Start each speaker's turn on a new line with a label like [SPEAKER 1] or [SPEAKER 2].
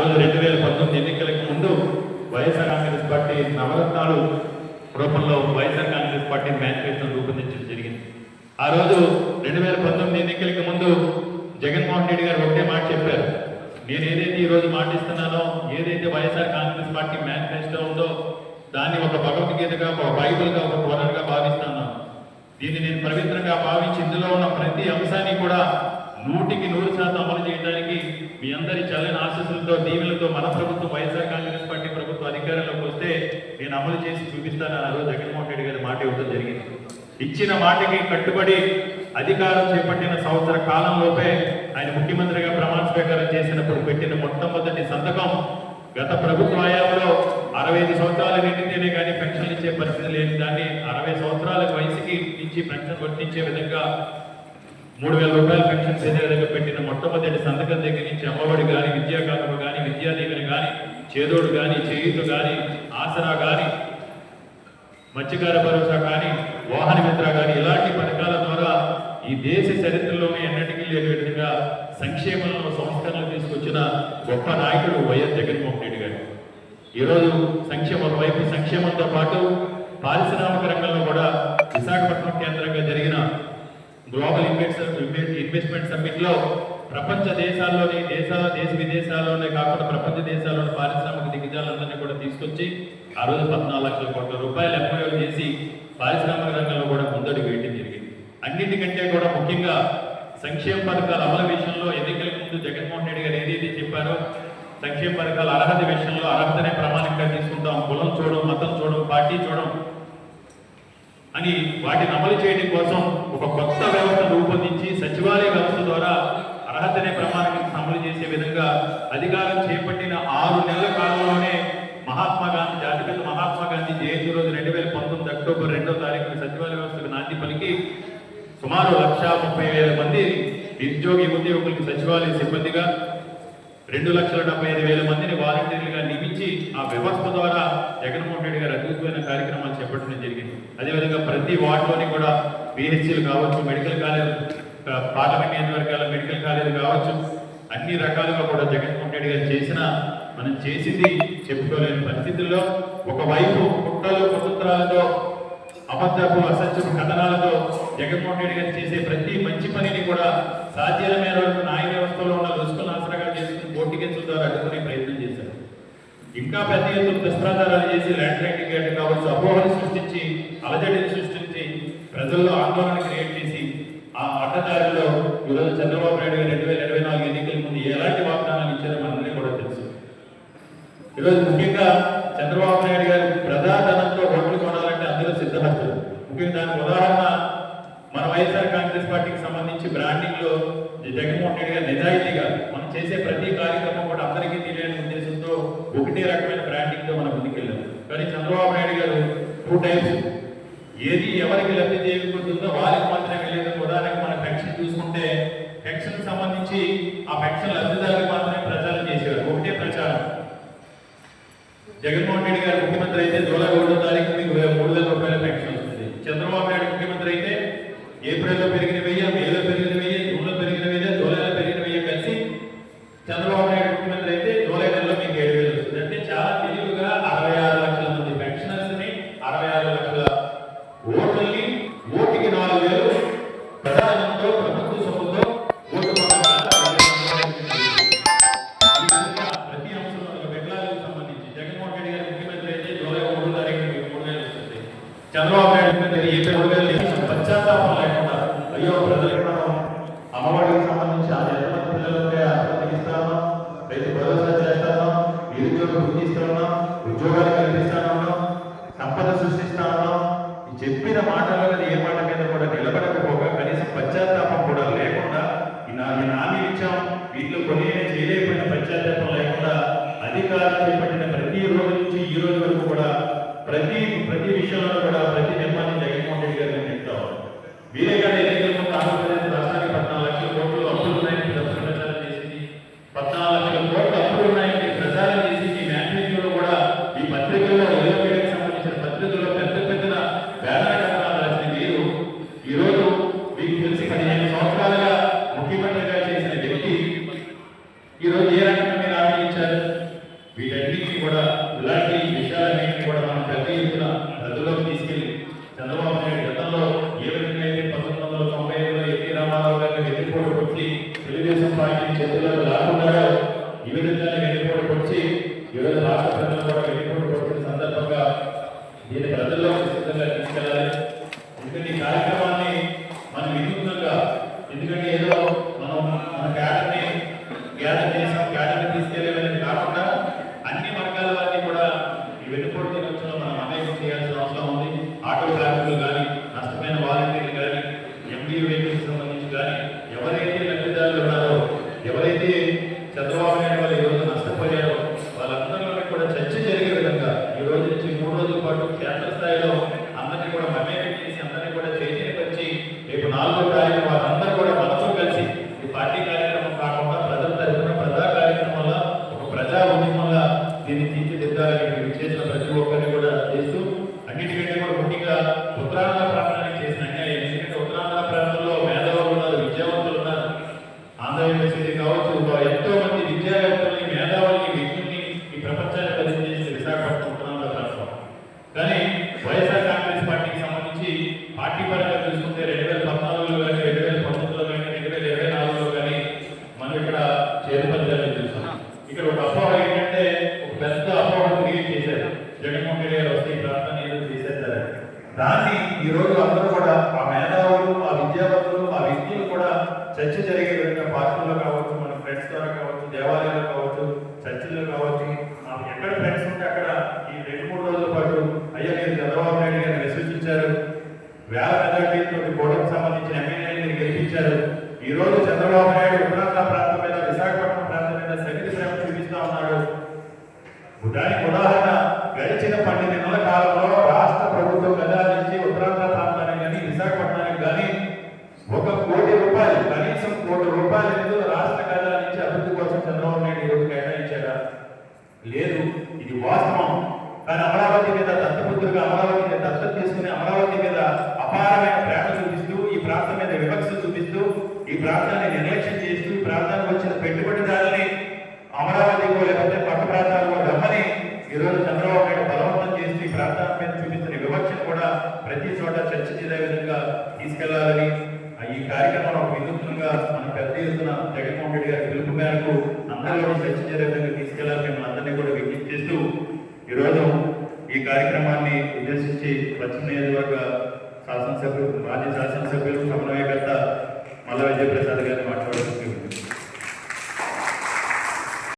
[SPEAKER 1] రోజు రెండు వేల పంతొమ్మిది ఎన్నికలకు ముందు వైఎస్ఆర్ కాంగ్రెస్ పార్టీ నవరత్నాలు రూపంలో వైఎస్ఆర్ కాంగ్రెస్ పార్టీ మేనిఫెస్టోను రూపొందించడం జరిగింది. ఆ రోజు రెండు వేల పంతొమ్మిది ఎన్నికలకు ముందు జగన్మోహన్ రెడ్డి గారు ఒకటే మాట చెప్పారు. నేను ఏదైతే ఈ రోజు మాటిస్తున్నానో ఏదైతే వైఎస్ఆర్ కాంగ్రెస్ పార్టీ మేనిఫెస్టో ఉందో దాన్ని ఒక భగవద్గీతగా ఒక బైబిల్గా ఒక పురాణంగా భావిస్తున్నాను. దీన్ని నేను పవిత్రంగా భావించి ఇందులో ఉన్న ప్రతి అంశాన్ని కూడా నూటికి నూరు శాతం అమలు చేయడానికి మీ అందరి చల్లని ఆశీస్సులతో దీవులతో మన ప్రభుత్వం వైఎస్ఆర్ కాంగ్రెస్ పార్టీ ప్రభుత్వం అధికారంలోకి వస్తే నేను అమలు చేసి చూపిస్తానని ఆ రోజు జగన్మోహన్ రెడ్డి గారి మాట ఇవ్వడం జరిగింది. ఇచ్చిన మాటకి కట్టుబడి అధికారం చేపట్టిన సంవత్సర కాలంలోపే ఆయన ముఖ్యమంత్రిగా ప్రమాణ స్వీకారం చేసినప్పుడు పెట్టిన మొట్టమొదటి సంతకం గత ప్రభుత్వ హయాంలో అరవై ఐదు సంవత్సరాలు నిండితేనే కానీ పెన్షన్లు ఇచ్చే పరిస్థితి లేని దాన్ని అరవై సంవత్సరాల వయసుకి నుంచి పెన్షన్ వర్తించే విధంగా మూడు వేల రూపాయల పెన్షన్ సీనియర్ దగ్గర పెట్టిన మొట్టమొదటి సంతకం దగ్గర నుంచి అమ్మఒడి కానీ విద్యాకానుడు కానీ విద్యాదీవెన కానీ చేదోడు కానీ చేయుతు కానీ ఆసరా కానీ మత్స్యకార భరోసా కానీ వాహన మిత్ర కానీ ఇలాంటి పథకాల ద్వారా ఈ దేశ చరిత్రలోనే ఎన్నటికీ లేని విధంగా సంక్షేమంలో సంస్కరణలు తీసుకొచ్చిన గొప్ప నాయకుడు వైఎస్ జగన్మోహన్ రెడ్డి గారు. ఈరోజు సంక్షేమం వైపు సంక్షేమంతో పాటు పారిశ్రామిక రంగంలో కూడా విశాఖపట్నం కేంద్రంగా జరిగిన గ్లోబల్ ఇన్వెస్ట్మెంట్ ఇన్వెస్ట్మెంట్ సమ్మిట్లో ప్రపంచ దేశాల్లోని దేశ దేశ విదేశాల్లోనే కాకుండా ప్రపంచ దేశాల్లోని పారిశ్రామిక దిగ్గజాలందరినీ కూడా తీసుకొచ్చి ఆ రోజు పద్నాలుగు లక్షల కోట్ల రూపాయలు ఎంపయోలు చేసి పారిశ్రామిక రంగంలో కూడా ముందడుగు వేయడం జరిగింది. అన్నిటికంటే కూడా ముఖ్యంగా సంక్షేమ పథకాల అమలు విషయంలో ఎన్నికలకు ముందు జగన్మోహన్ రెడ్డి గారు ఏదైతే చెప్పారో సంక్షేమ పథకాల అర్హత విషయంలో అర్హతనే ప్రమాణంగా తీసుకుంటాం కులం చూడడం మతం చూడడం పార్టీ చూడడం అని వాటిని అమలు చేయడం కోసం ఒక కొత్త వ్యవస్థ రూపొందించి సచివాలయ వ్యవస్థ ద్వారా అర్హతనే ప్రమాణం అమలు చేసే విధంగా అధికారం చేపట్టిన ఆరు నెలల కాలంలోనే మహాత్మా గాంధీ జాతిపిత మహాత్మా గాంధీ జయంతి రోజు రెండు వేల పంతొమ్మిది అక్టోబర్ రెండో తారీఖున సచివాలయ వ్యవస్థకు నాంది పలికి సుమారు లక్ష ముప్పై వేల మంది నిరుద్యోగి ఉద్యోగులకి సచివాలయ సిబ్బందిగా రెండు లక్షల డెబ్బై ఐదు వేల మందిని వాలంటీర్లుగా నియమించి ఆ వ్యవస్థ ద్వారా జగన్మోహన్ రెడ్డి గారు అద్భుతమైన కార్యక్రమాలు చేపట్టడం జరిగింది. అదేవిధంగా ప్రతి వార్డులోని కూడా పిహెచ్సీలు కావచ్చు మెడికల్ కాలేజ్ పార్లమెంట్ నియోజకవర్గాల మెడికల్ కాలేజ్ కావచ్చు అన్ని రకాలుగా కూడా జగన్మోహన్ రెడ్డి గారు చేసిన మనం చేసింది చెప్పుకోలేని పరిస్థితుల్లో ఒకవైపు కుట్రలు కుతంత్రాలతో అబద్ధపు అసత్యపు కథనాలతో జగన్మోహన్ రెడ్డి గారు చేసే ప్రతి మంచి పనిని కూడా సాధ్యమైన వరకు న్యాయ వ్యవస్థలో ఉన్న రుసుకులు ఆసరాగా చేసుకుని కోర్టుకేసుల ద్వారా అడ్డుకునే ప్రయత్నం చేశారు. ఇంకా పెద్ద ఎత్తున దుష్ప్రచారాలు చేసి ల్యాండ్ రైటింగ్ కావచ్చు అపోహలు సృష్టించి అలజడిని సృష్టించి ప్రజల్లో ఆందోళన క్రియేట్ చేసి ఆ అడ్డదారిలో ఈరోజు చంద్రబాబు నాయుడు గారు రెండు వేల ఇరవై నాలుగు ఎన్నికల ముందు ఎలాంటి వాగ్దానాలు ఇచ్చారో మనందరికీ కూడా తెలుసు. ఈరోజు ముఖ్యంగా చంద్రబాబు నాయుడు గారు ప్రజాధనంతో ఓట్లు కొనాలంటే అందరూ సిద్ధహస్తులు ముఖ్యంగా దానికి ఉదాహరణ మన వైఎస్ఆర్ కాంగ్రెస్ పార్టీకి సంబంధించి బ్రాండింగ్లో జగన్మోహన్ రెడ్డి గారు నిజాయితీగా మనం చేసే ప్రతి కార్యక్రమం కూడా అందరికీ తెలియని ఉద్దేశంతో ఒకటే రకమైన బ్రాండింగ్తో మనం ముందుకెళ్ళాం. కానీ చంద్రబాబు నాయుడు గారు టూ టైప్స్ ఏది ఎవరికి లబ్ధి చేకూరుతుందో వారికి మాత్రమే లేదు. ఉదాహరణకు మన పెన్షన్ చూసుకుంటే పెన్షన్ సంబంధించి ఆ పెన్షన్ లబ్ధిదారులకు మాత్రమే ప్రచారం చేసేవారు. ఒకటే ప్రచారం. జగన్మోహన్ రెడ్డి గారు ముఖ్యమంత్రి అయితే జూలై ఒకటో తారీఖు మీకు మూడు వేల రూపాయల చెప్పిన మాటల ఏ మాట మీద కూడా నిలబడకపోగా కనీసం పశ్చాత్తాపం కూడా లేకుండా ఈ నా హామీ ఇచ్చాం వీటిలో కొన్ని చేయలేకపోయిన పశ్చాత్తాపం లేకుండా అధికారం చేపట్టిన ప్రతి రోజు నుంచి ఈ రోజు వరకు కూడా ప్రతి ప్రతి విషయంలో కూడా ప్రతి నిర్మాణం జగన్మోహన్ రెడ్డి గారిని చెప్తాం మీరే కానీ ఈరోజు ఏ రకంగా మీరు ఆదరించారు వీటన్నిటికీ కూడా ఇలాంటి తయారు చేసి గాడిని తీసుకెళ్ళి చర్చిలో కావచ్చు లేదు ఇది వాస్తవం. కానీ అమరావతి మీద దత్తపుత్రుడుగా అమరావతి మీద దత్తం చేసుకుని అమరావతి మీద అపారమైన ప్రేమ చూపిస్తూ ఈ ప్రాంతం మీద వివక్ష చూపిస్తూ ఈ ప్రాంతాన్ని నిర్లక్ష్యం చేస్తూ ఈ ప్రాంతానికి వచ్చిన పెట్టుబడిదారుని అమరావతికో లేకపోతే పక్క ప్రాంతాలకు రమ్మని ఈరోజు చంద్రబాబు నాయుడు బలవంతం చేస్తూ ఈ ప్రాంతాల మీద చూపిస్తున్న వివక్షను కూడా ప్రతి చోట చర్చ చేసే విధంగా తీసుకెళ్ళాలని